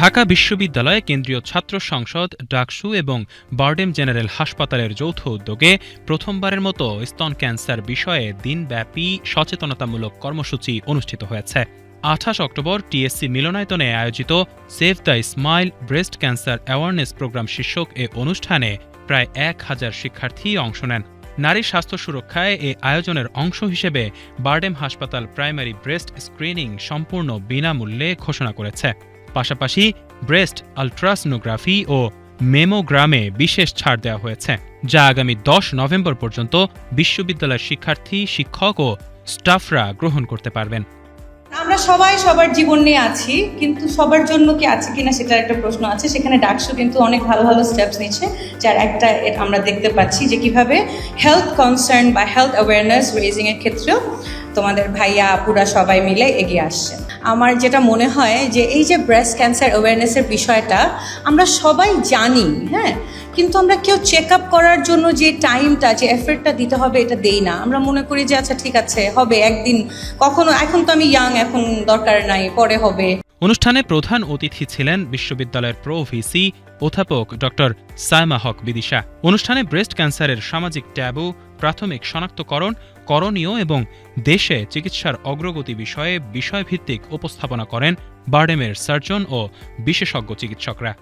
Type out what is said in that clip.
ঢাকা বিশ্ববিদ্যালয়ে কেন্দ্রীয় ছাত্র সংসদ, ডাকসু এবং বার্ডেম জেনারেল হাসপাতালের যৌথ উদ্যোগে প্রথমবারের মতো স্তন ক্যান্সার বিষয়ে দিনব্যাপী সচেতনতামূলক কর্মসূচি অনুষ্ঠিত হয়েছে। আঠাশ অক্টোবর টিএসসি মিলনায়তনে আয়োজিত save the smile breast cancer awareness program শীর্ষক এ অনুষ্ঠানে প্রায় এক হাজার শিক্ষার্থী অংশ নেন। নারী স্বাস্থ্য সুরক্ষায় এ আয়োজনের অংশ হিসেবে বার্ডেম হাসপাতাল প্রাইমারি ব্রেস্ট স্ক্রিনিং সম্পূর্ণ বিনামূল্যে ঘোষণা করেছে। পাশাপাশি ব্রেস্ট আলট্রাসনোগ্রাফি ও মেমোগ্রামে বিশেষ ছাড় দেওয়া হয়েছে, যা আগামী দশ নভেম্বর পর্যন্ত বিশ্ববিদ্যালয়ের শিক্ষার্থী, শিক্ষক ও স্টাফরা গ্রহণ করতে পারবেন। আমরা সবাই সবার জীবন নিয়ে আছি, কিন্তু সবার জন্য কি আছে কিনা সেটার একটা প্রশ্ন আছে। সেখানে ডাকসু কিন্তু অনেক ভালো ভালো স্টেপস নিচ্ছে যার একটা আমরা দেখতে পাচ্ছি যে কীভাবে হেলথ কনসার্ন বা হেলথ অ্যাওয়ারনেস রেজিং এর ক্ষেত্রেও তোমাদের ভাইয়া, আপুরা সবাই মিলে এগিয়ে আসছে। আমার যেটা মনে হয় যে এই যে ব্রেস্ট ক্যান্সার অ্যাওয়ারনেসের বিষয়টা, আমরা সবাই জানি হ্যাঁ? কিন্তু আমরা কেউ চেক আপ করার জন্য যে টাইমটা যে এফর্টটা দিতে হবে, এটা দেই না। আমরা মনে করি যে আচ্ছা ঠিক আছে, হবে, একদিন কখনো এখন তো আমি ইয়াং এখন দরকার নাই, পরে হবে। অনুষ্ঠানে প্রধান অতিথি ছিলেন বিশ্ববিদ্যালয়ের প্রো ভিসি অধ্যাপক ডক্টর সায়মা হক বিদিশা। অনুষ্ঠানে ব্রেস্ট ক্যান্সারের সামাজিক ট্যাবু প্রাথমিক শনাক্তকরণ, করণীয় এবং দেশে চিকিৎসার অগ্রগতি বিষয়ে বিষয়ভিত্তিক উপস্থাপনা করেন বার্ডেমের সার্জন ও বিশেষজ্ঞ চিকিৎসকরা।